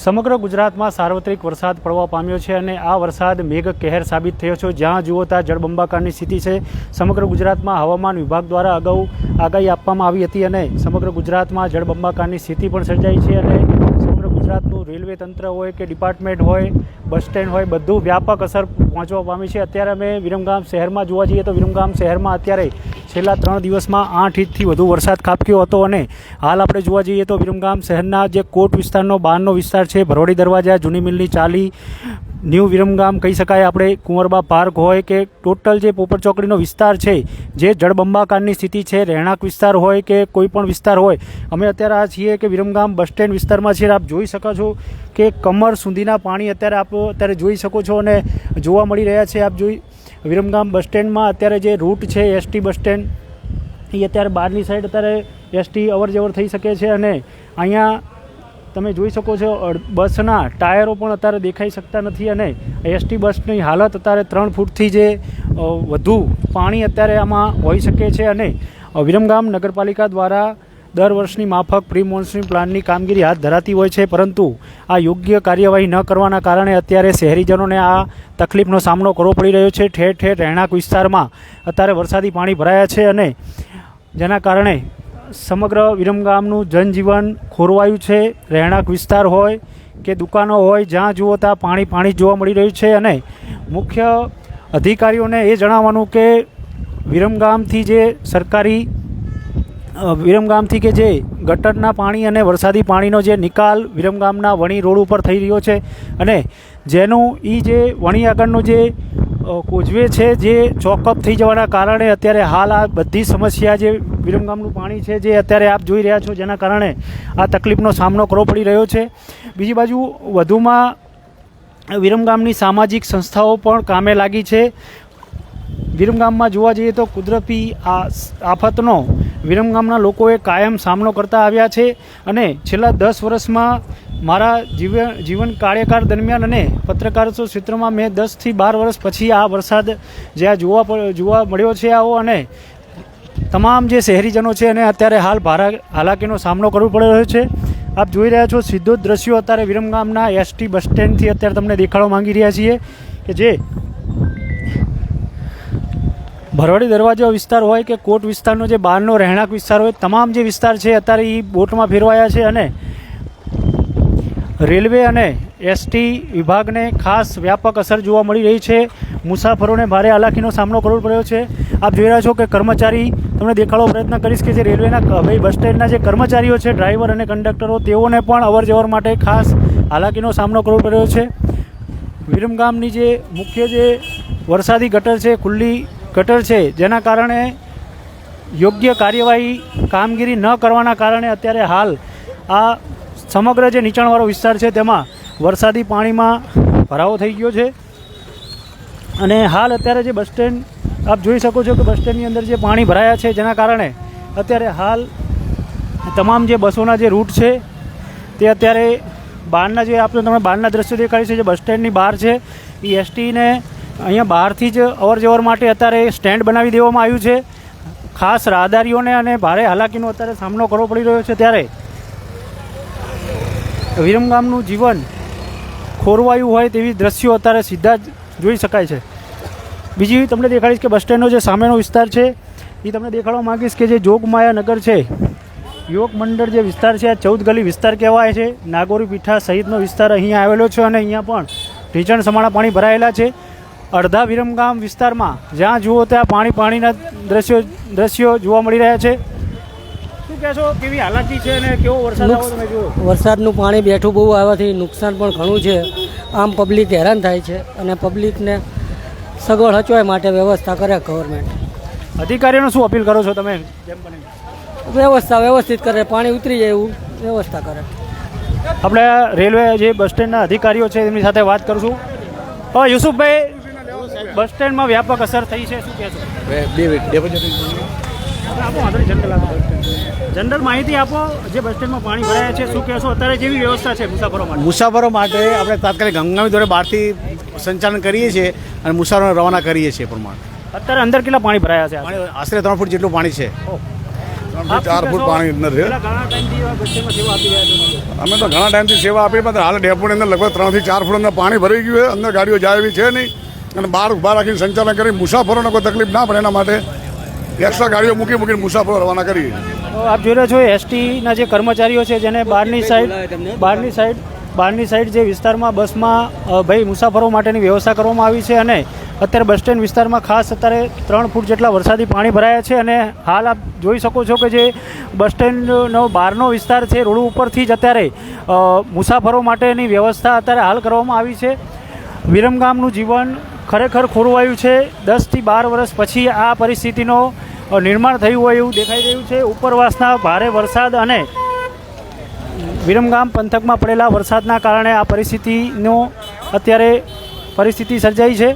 સમગ્ર ગુજરાતમાં સાર્વત્રિક વરસાદ પડવા પામ્યો છે અને આ વરસાદ મેઘ કહેર સાબિત થયો છે. જ્યાં જુઓ ત્યાં જળબંબાકારની સ્થિતિ છે. સમગ્ર ગુજરાતમાં હવામાન વિભાગ દ્વારા અગાઉ આગાહી આપવામાં આવી હતી અને સમગ્ર ગુજરાતમાં જળબંબાકારની સ્થિતિ પણ સર્જાઈ છે અને સમગ્ર ગુજરાતનું રેલવે તંત્ર હોય કે ડિપાર્ટમેન્ટ હોય બસ સ્ટેન્ડ હોય, બધું વ્યાપક અસર પહોંચવા પામી છે. અત્યારે અમે વિરમગામ શહેરમાં જોવા જઈએ તો વિરમગામ શહેરમાં અત્યારે છેલ્લા ત્રણ દિવસમાં આઠ ઇંચથી વધુ વરસાદ ખાબક્યો હતો અને હાલ આપણે જોવા જઈએ તો વિરમગામ શહેરના જે કોટ વિસ્તારનો બહારનો વિસ્તાર છે ભરોડી દરવાજા, જૂની મિલની ચાલી, ન્યૂ વિરમગામ કહી શકાય આપણે, કુંવરબા પાર્ક હોય કે ટોટલ જે પોપર ચોકડીનો વિસ્તાર છે, જે જળબંબાકારની સ્થિતિ છે, રહેણાંક વિસ્તાર હોય કે કોઈ પણ વિસ્તાર હોય, અમે અત્યારે આ છીએ કે વિરમગામ બસ સ્ટેન્ડ વિસ્તારમાં છીએ આપ જોઈ શકો છો કે કમર સુધીના પાણી અત્યારે આપ અત્યારે જોઈ શકો છો અને જોવા મળી રહ્યા છે. આપ જોઈ વિરમગામ બસ સ્ટેન્ડમાં અત્યારે જે રૂટ છે એસટી બસ સ્ટેન્ડ, એ અત્યારે બહારની સાઈડ અત્યારે એસટી અવર જવર થઈ શકે છે અને અહીંયા તમે જોઈ શકો છો બસના ટાયરો પણ અત્યારે દેખાઈ શકતા નથી અને એસટી બસની હાલત અત્યારે ત્રણ ફૂટથી જે વધુ પાણી અત્યારે આમાં હોઈ શકે છે અને વિરમગામ નગરપાલિકા દ્વારા દર વર્ષની માફક પ્રી મોન્સૂન પ્લાનની કામગીરી હાથ ધરાતી હોય છે, પરંતુ આ યોગ્ય કાર્યવાહી ન કરવાના કારણે અત્યારે શહેરીજનોને આ તકલીફનો સામનો કરવો પડી રહ્યો છે. ઠેર ઠેર રહેણાંક વિસ્તારમાં અત્યારે વરસાદી પાણી ભરાયા છે અને જેના કારણે સમગ્ર વિરમગામનું જનજીવન ખોરવાયું છે. રહેણાંક વિસ્તાર હોય કે દુકાનો હોય, જ્યાં જુઓ ત્યાં પાણી પાણી જોવા મળી રહ્યું છે અને મુખ્ય અધિકારીઓને એ જણાવવાનું કે વિરમગામથી જે સરકારી વિરમગામથી કે જે ગટરના પાણી અને વરસાદી પાણીનો જે નિકાલ વિરમગામના વણી રોડ ઉપર થઈ રહ્યો છે અને જેનું એ જે વણી આગળનું જે કોજવે છે જે ચોકઅપ થઈ જવાના કારણે અત્યારે હાલ આ બધી સમસ્યા જે વિરમગામનું પાણી છે જે અત્યારે આપ જોઈ રહ્યા છો જેના કારણે આ તકલીફનો સામનો કરવો પડી રહ્યો છે. બીજી બાજુ વધુમાં વિરમગામની સામાજિક સંસ્થાઓ પણ કામે લાગી છે. વિરમગામમાં જોવા જઈએ તો કુદરતી આ આફતનો વિરમગામના લોકોએ કાયમ સામનો કરતા આવ્યા છે અને છેલ્લા દસ વર્ષમાં મારા જીવન જીવન કાર્યકાળ દરમિયાન અને પત્રકારત્વ ક્ષેત્રમાં મેં દસથી બાર વર્ષ પછી આ વરસાદ જે આ જોવા જોવા મળ્યો છે આવો અને તમામ જે શહેરીજનો છે અને અત્યારે હાલ ભારા, હાલાકીનો સામનો કરવો પડી રહ્યો છે. આપ જોઈ રહ્યા છો સીધો દ્રશ્યો અત્યારે વિરમગામના એસટી બસ સ્ટેન્ડથી અત્યારે તમને દેખાડવા માંગી રહ્યા છીએ કે જે ભરવાડી દરવાજો વિસ્તાર હોય કે કોટ વિસ્તારનો જે બહારનો રહેણાંક વિસ્તાર હોય, તમામ જે વિસ્તાર છે અત્યારે એ બોટમાં ફેરવાયા છે અને રેલવે અને એસટી વિભાગને ખાસ વ્યાપક અસર જોવા મળી રહી છે. મુસાફરોને ભારે હાલાકીનો સામનો કરવો પડ્યો છે. આપ જોઈ રહ્યા છો કે કર્મચારી, તમને દેખાડો પ્રયત્ન કરીશ કે જે રેલવેના ભાઈ બસ સ્ટેન્ડના જે કર્મચારીઓ છે, ડ્રાઈવર અને કંડક્ટરો, તેઓને પણ અવર જવર માટે ખાસ હાલાકીનો સામનો કરવો પડ્યો છે. વિરમગામની જે મુખ્ય જે વરસાદી ગટર છે, ખુલ્લી ગટર છે. જેના કારણે યોગ્ય કાર્યવાહી કામગીરી ન કરવાના કારણે અત્યારે હાલ આ સમગ્ર જે નીચાણવાળો વિસ્તાર છે તેમાં વરસાદી પાણીમાં ભરાવો થઈ ગયો છે. અને હાલ અત્યારે જે બસ સ્ટેન્ડ, આપ જોઈ શકો છો કે બસ સ્ટેન્ડની અંદર જે પાણી ભરાયા છે, જેના કારણે અત્યારે હાલ તમામ જે બસોના જે રૂટ છે, તે અત્યારે બહારના જે આપણે તમને બહારના દ્રશ્યો દેખાડી છે, જે બસ સ્ટેન્ડની બહાર છે, એ એસટીને અહીંયા બહારથી જ અવર જવર માટે અત્યારે સ્ટેન્ડ બનાવી દેવામાં આવ્યું છે. ખાસ રાહદારીઓને અને ભારે હાલાકીનો અત્યારે સામનો કરવો પડી રહ્યો છે ત્યારે. વિરમગામનું જીવન ખોરવાયું હોય તેવી દ્રશ્યો અત્યારે સીધા જ જોઈ શકાય છે. બીજી તમને દેખાડીશ કે બસ સ્ટેન્ડનો જે સામેનો વિસ્તાર છે એ તમને દેખાડવા માંગીશ કે જે જોગમાયા નગર છે યુવક મંડળ જે વિસ્તાર છે, આ ચૌદ ગલી વિસ્તાર કહેવાય છે. નાગોરી પીઠા સહિતનો વિસ્તાર અહીંયા આવેલો છે અને અહીંયા પણ ઢીચણ સમાણા પાણી ભરાયેલા છે. અડધા વિરમગામ વિસ્તારમાં જ્યાં જુઓ ત્યાં પાણી પાણીના દ્રશ્યો દ્રશ્યો જોવા મળી રહ્યા છે. શું કહેશો? કેવી હાલાકી છે અને કેવો વરસાદ આવો તમે જુઓ. વરસાદનું પાણી બેઠું બહુ આવવાથી નુકસાન પણ ઘણું છે. આમ પબ્લિક હેરાન થાય છે અને પબ્લિકને સગવડ હચવાય માટે વ્યવસ્થા કરે ગવર્મેન્ટ અધિકારીઓને શું અપીલ કરો છો તમે? વ્યવસ્થા વ્યવસ્થિત કરે પાણી ઉતરી જાય એવું વ્યવસ્થા કરે. આપણે રેલવે જે બસ સ્ટેન્ડના અધિકારીઓ છે એમની સાથે વાત કરશું હવે યુસુફભાઈ બસ સ્ટેન્ડમાં વ્યાપક અસર થઈ છે શું કહેશો બે જનરલ માહિતી આપો જે બસ સ્ટેન્ડમાં પાણી ભરાયા છે શું કહેશો અત્યારે જેવી વ્યવસ્થા છે મુસાફરો માટે? મુસાફરો માટે આપણે તાત્કાલિક હંગામી દ્વારા બહારથી સંચાલન કરીએ છીએ અને મુસાફરોને રવાના કરીએ છીએ પ્રમાણે. અત્યારે અંદર કેટલા પાણી ભરાયા છે? આશરે ત્રણ ફૂટ જેટલું પાણી છે. ચાર ફૂટ પાણી અંદર છો. અમે તો ઘણા ટાઈમથી સેવા આપી પણ હાલ ડેપોની અંદર લગભગ ત્રણથી ચાર ફૂટ અંદર પાણી ભરાઈ ગયું છે. અંદર ગાડીઓ જાય એવી છે નહીં. અને બહાર ઊભા રાખીને સંચાલન કરી, મુસાફરોને કોઈ તકલીફ ના પડે એના માટે એક્સ્ટ્રા ગાડીઓ મૂકી મૂકીને મુસાફરો રવાના કરીએ. આપ જોઈ રહ્યા છો એસટીના જે કર્મચારીઓ છે, જેને બહારની સાઈડ બહારની સાઈડ બહારની સાઈડ જે વિસ્તારમાં બસમાં ભાઈ મુસાફરો માટેની વ્યવસ્થા કરવામાં આવી છે અને અત્યારે બસ સ્ટેન્ડ વિસ્તારમાં ખાસ અત્યારે ત્રણ ફૂટ જેટલા વરસાદી પાણી ભરાયા છે અને હાલ આપ જોઈ શકો છો કે જે બસ સ્ટેન્ડનો બહારનો વિસ્તાર છે, રોડ ઉપરથી જ અત્યારે મુસાફરો માટેની વ્યવસ્થા અત્યારે હાલ કરવામાં આવી છે. વિરમગામનું જીવન ખરેખર ખોરવાયું છે. દસથી બાર વર્ષ પછી આ પરિસ્થિતિનો નિર્માણ થયું હોય એવું દેખાઈ રહ્યું છે. ઉપરવાસના ભારે વરસાદ અને વિરમગામ પંથકમાં પડેલા વરસાદના કારણે આ પરિસ્થિતિનો અત્યારે પરિસ્થિતિ સર્જાઈ છે.